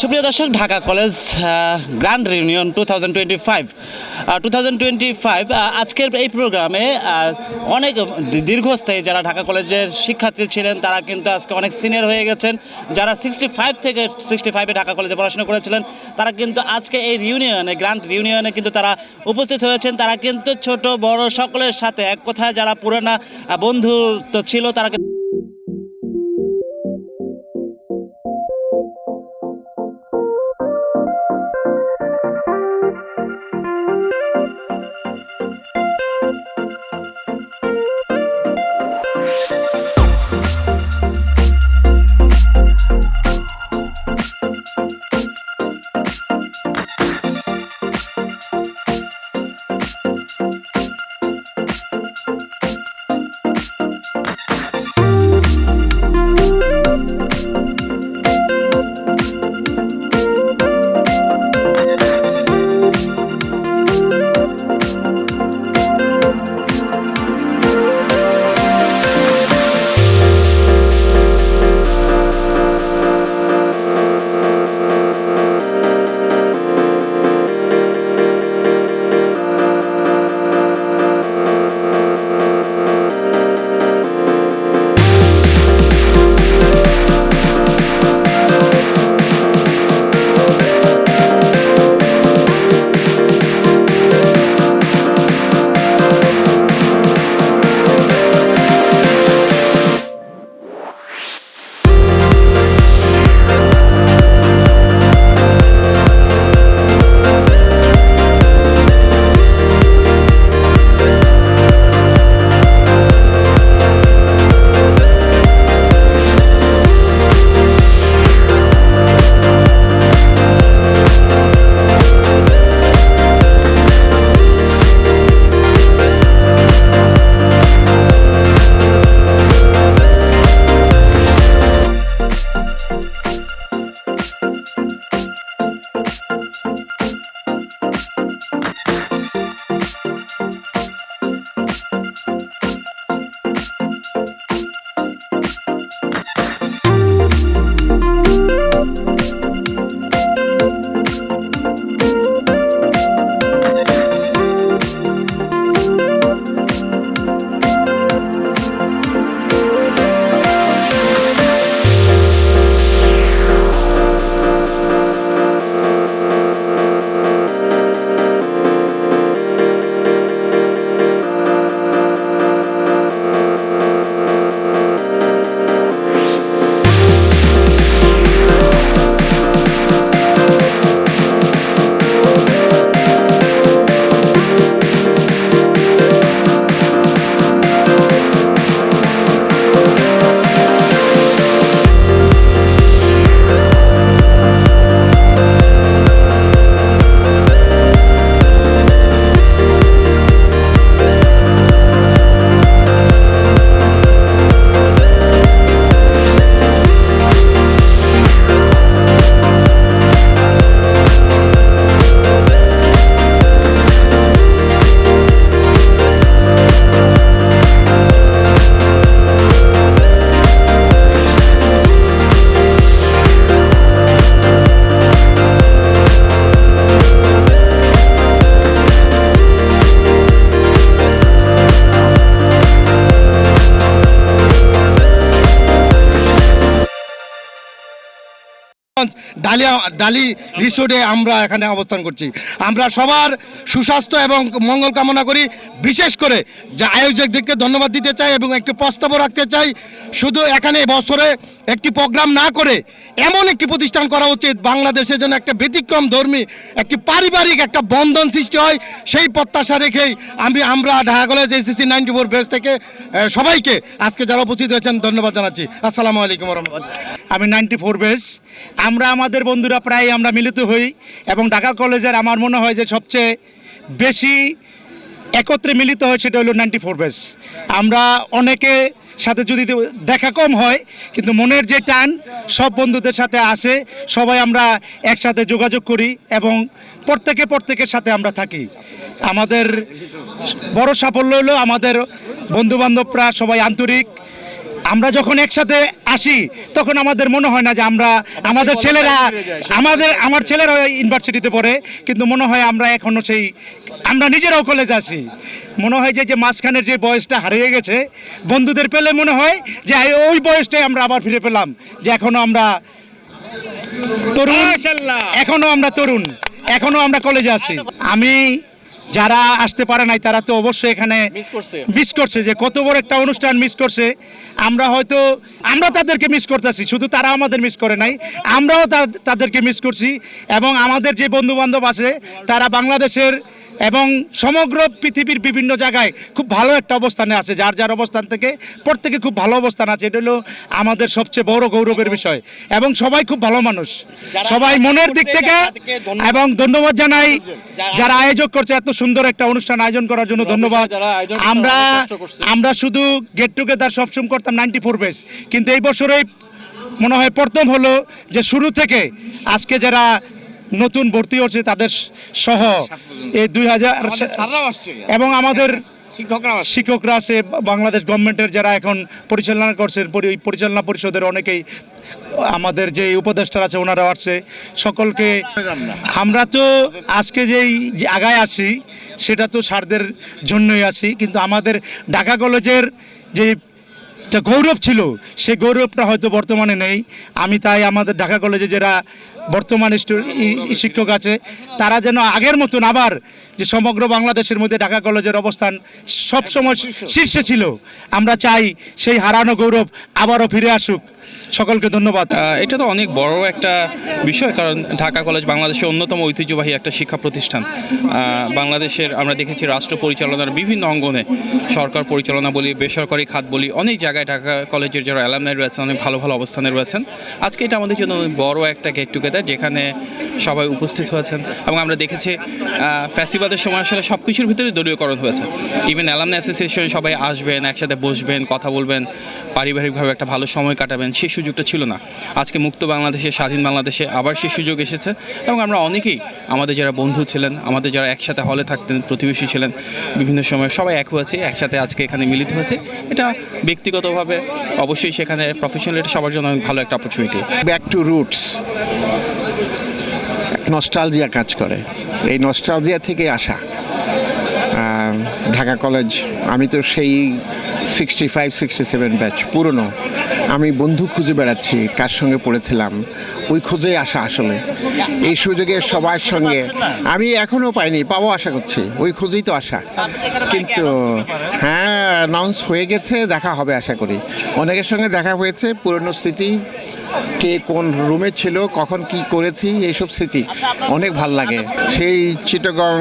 সুপ্রিয় দর্শক, Dhaka college grand reunion two thousand five two thousand twenty five আজকের এই প্রোগ্রামে অনেক দীর্ঘস্থায়ী যারা ঢাকা কলেজের শিক্ষার্থী ছিলেন, তারা কিন্তু আজকে অনেক সিনিয়র হয়ে গেছেন। যারা সিক্সটি ফাইভ থেকে সিক্সটি ফাইভে ঢাকা কলেজে পড়াশোনা করেছিলেন, তারা কিন্তু আজকে এই রিউনিয়নে গ্র্যান্ড রিউনিয়নে কিন্তু তারা উপস্থিত হয়েছেন। তারা কিন্তু ছোট, বড়, সকলের সাথে এক কথায় যারা পুরানা বন্ধুত্ব ছিল, তারা কিন্তু ডালিয়া, ডালি রিসোর্টে আমরা এখানে অবস্থান করছি। আমরা সবার সুস্বাস্থ্য এবং মঙ্গল কামনা করি। বিশেষ করে যে আয়োজকদেরকে ধন্যবাদ দিতে চাই এবং একটি প্রস্তাবও রাখতে চাই। শুধু এখানে বছরে একটি প্রোগ্রাম না করে এমন একটি প্রতিষ্ঠান করা উচিত। বাংলাদেশের জন্য একটা ব্যতিক্রম ধর্মী, একটি পারিবারিক একটা বন্ধন সৃষ্টি হয়, সেই প্রত্যাশা রেখেই আমি, আমরা Dhaka college SSC ninety four batch থেকে সবাইকে আজকে যারা উপস্থিত হয়েছেন ধন্যবাদ জানাচ্ছি। আসসালামু আলাইকুম আমি নাইনটি ফোর বেস আমরা, আমাদের বন্ধুরা প্রায় আমরা মিলিত হই এবং ঢাকা কলেজের আমার মনে হয় যে সবচেয়ে বেশি একত্রে মিলিত হয় সেটা হলো নাইনটি ফোর বেস। আমরা অনেকে সাথে যদি দেখা কম হয়, কিন্তু মনের যে টান, সব বন্ধুদের সাথে আসে সবাই আমরা একসাথে যোগাযোগ করি এবং প্রত্যেকে প্রত্যেকের সাথে আমরা থাকি। আমাদের বড় সাফল্য হলো আমাদের বন্ধুবান্ধবরা সবাই আন্তরিক আমরা যখন একসাথে আসি তখন আমাদের মনে হয় না যে আমরা আমাদের ছেলেরা আমাদের আমার ছেলেরা ইউনিভার্সিটিতে পড়ে কিন্তু মনে হয় আমরা এখনও সেই আমরা নিজেরাও কলেজ আছি। মনে হয় যে যে মাঝখানের যে বয়সটা হারিয়ে গেছে বন্ধুদের পেলে মনে হয় যে ওই বয়সটাই আমরা আবার ফিরে পেলাম যে এখনও আমরা তরুণ এখনও আমরা তরুণ এখনও আমরা কলেজে আছি। আমি যারা আসতে পারে নাই তারা তো অবশ্যই এখানে মিস করছে। যে কত বড় একটা অনুষ্ঠান মিস করছে। আমরা হয়তো আমরা তাদেরকে মিস করতেছি শুধু তারা আমাদের মিস করে নাই আমরাও তাদেরকে মিস করছি। এবং আমাদের যে বন্ধু বান্ধব আছে তারা বাংলাদেশের এবং সমগ্র পৃথিবীর বিভিন্ন জায়গায় খুব ভালো একটা অবস্থানে আছে যার যার অবস্থান থেকে প্রত্যেকে খুব ভালো অবস্থান আছে এটা হলো আমাদের সবচেয়ে বড় গৌরবের বিষয়। এবং সবাই খুব ভালো মানুষ। সবাই মনের দিক থেকে এবং ধন্যবাদ জানাই যারা আয়োজক করছে এত সুন্দর একটা অনুষ্ঠান আয়োজন করার জন্য ধন্যবাদ। আমরা। আমরা শুধু গেট টুগেদার সবসময় করতাম নাইনটি ফোর বেস কিন্তু এই বছরে মনে হয় প্রথম হলো যে শুরু থেকে আজকে যারা নতুন ভর্তি হচ্ছে তাদের সহ এই দুই হাজার এবং আমাদের শিক্ষকরা আছে, বাংলাদেশ গভর্নমেন্টের যারা এখন পরিচালনা করছেন, পরি- পরিচালনা পরিষদের অনেকেই আমাদের যে উপদেষ্টারা আছে ওনারা আসছে। সকলকে আমরা তো আজকে যেই আগায় আছি, সেটা তো স্যারদের জন্যই আছি, কিন্তু আমাদের ঢাকা কলেজের যে গৌরব ছিল সেই গৌরবটা হয়তো বর্তমানে নেই। আমি তাই আমাদের ঢাকা কলেজে যারা বর্তমান শিক্ষক আছে, তারা যেন আগের মতন আবার যে সমগ্র বাংলাদেশের মধ্যে ঢাকা কলেজের অবস্থান সবসময় শীর্ষে ছিল, আমরা চাই সেই হারানো গৌরব আবারও ফিরে আসুক। সকলকে ধন্যবাদ। এটা তো অনেক বড় একটা বিষয়, কারণ ঢাকা কলেজ বাংলাদেশের অন্যতম ঐতিহ্যবাহী একটা শিক্ষা প্রতিষ্ঠান। বাংলাদেশের আমরা দেখেছি রাষ্ট্র পরিচালনার বিভিন্ন অঙ্গনে, সরকার পরিচালনা বলি, বেসরকারি খাত বলি, অনেক জায়গায় ঢাকা কলেজের যারা অ্যালামনাই রয়েছেন, অনেক ভালো ভালো অবস্থানে রয়েছেন। আজকে এটা আমাদের জন্য বড় একটা গেট টুগেদার। যেখানে সবাই উপস্থিত হয়েছেন এবং আমরা দেখেছি ফ্যাসিবাদের সময় আসলে সব কিছুর ভিতরে দলীয়করণ হয়েছে। ইভেন অ্যালামনাই অ্যাসোসিয়েশনে সবাই আসবেন, একসাথে বসবেন, কথা বলবেন, পারিবারিকভাবে একটা ভালো সময় কাটাবেন, সেই সুযোগটা ছিল না। আজকে মুক্ত বাংলাদেশে, স্বাধীন বাংলাদেশে আবার সেই সুযোগ এসেছে এবং আমরা অনেকেই, আমাদের যারা বন্ধু ছিলেন, আমাদের যারা একসাথে হলে থাকতেন, প্রতিবেশী ছিলেন, বিভিন্ন সময় সবাই এক হয়েছে, একসাথে আজকে এখানে মিলিত হয়েছে। এটা ব্যক্তিগতভাবে অবশ্যই সেখানে প্রফেশনাল এটা সবার জন্য ভালো একটা opportunity back to roots nostalgia কাজ করে। এই নস্টালজিয়া থেকে আসা। ঢাকা কলেজ আমি তো সেই sixty five sixty seven batch পুরনো। আমি বন্ধু খুঁজে বেড়াচ্ছি, কার সঙ্গে পড়েছিলাম। ওই খুঁজে আসা আসলে। এই সুযোগে সবার সঙ্গে। আমি এখনও পাইনি, পাবো আশা করছি। ওই খুঁজেই তো আসা। কিন্তু হ্যাঁ অ্যানাউন্স হয়ে গেছে, দেখা হবে আশা করি। অনেকের সঙ্গে দেখা হয়েছে, পুরনো স্মৃতি। কে কোন রুমে ছিল, কখন কি করেছি, এইসব স্মৃতি অনেক ভালো লাগে। সেই চিটগং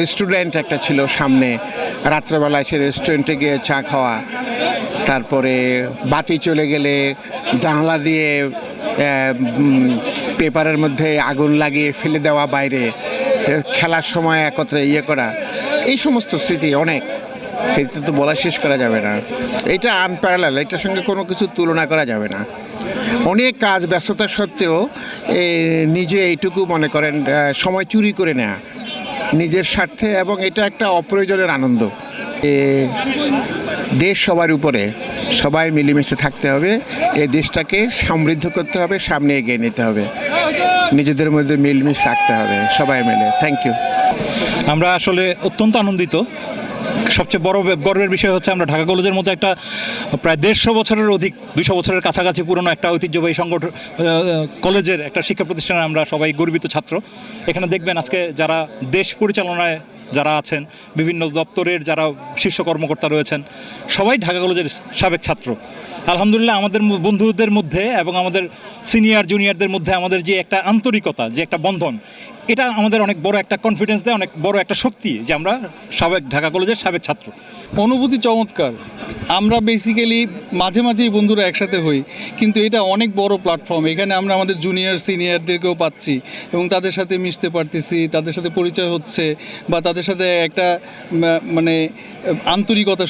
রেস্টুরেন্ট একটা ছিল সামনে। রাত্রেবেলায় সে রেস্টুরেন্টে গিয়ে চা খাওয়া। তারপরে বাতি চলে গেলে জানলা দিয়ে পেপারের মধ্যে আগুন লাগিয়ে ফেলে দেওয়া বাইরে। খেলার সময় একত্রে ইয়ে করা। এই সমস্ত স্মৃতি অনেক। স্মৃতি তো বলা শেষ করা যাবে না। এটা আনপ্যারালাল এটার সঙ্গে কোনো কিছু তুলনা করা যাবে না। অনেক কাজ ব্যস্ততা সত্ত্বেও নিজে এইটুকু মনে করেন সময় চুরি করে নেয়া। নিজের স্বার্থে এবং এটা একটা অপ্রয়োজনের আনন্দ। এ, দেশ সবার উপরে সবাই মিলেমিশে থাকতে হবে এই দেশটাকে সমৃদ্ধ করতে হবে সামনে এগিয়ে নিতে হবে। নিজেদের মধ্যে মিলমিশ রাখতে হবে সবাই মিলে। থ্যাংক ইউ আমরা আসলে অত্যন্ত আনন্দিত। সবচেয়ে বড় গর্বের বিষয় হচ্ছে আমরা ঢাকা কলেজের মতো একটা প্রায় দেড়শো বছরের অধিক দুশো বছরের কাছাকাছি পুরনো একটা ঐতিহ্যবাহী সংগঠন কলেজের একটা শিক্ষা প্রতিষ্ঠানে আমরা সবাই গর্বিত ছাত্র। এখানে দেখবেন আজকে যারা দেশ পরিচালনায় যারা আছেন, বিভিন্ন দপ্তরের যারা শীর্ষ কর্মকর্তা রয়েছেন, সবাই ঢাকা কলেজের সাবেক ছাত্র। আলহামদুলিল্লাহ, আমাদের বন্ধুদের মধ্যে এবং আমাদের সিনিয়র জুনিয়রদের মধ্যে আমাদের যে একটা আন্তরিকতা, যে একটা বন্ধন, এটা আমাদের অনেক বড় একটা কনফিডেন্স দেয়, অনেক বড় একটা শক্তি যে আমরা সাবেক ঢাকা কলেজের সাবেক ছাত্র। অনুভূতি চমৎকার। আমরা বেসিক্যালি মাঝে মাঝেই বন্ধুরা একসাথে হই, কিন্তু এটা অনেক বড় প্ল্যাটফর্ম এখানে আমরা আমাদের জুনিয়র সিনিয়রদেরকেও পাচ্ছি এবং তাদের সাথে মিশতে পারতেছি, তাদের সাথে পরিচয় হচ্ছে বা তাদের সাথে একটা মানে আন্তরিকতা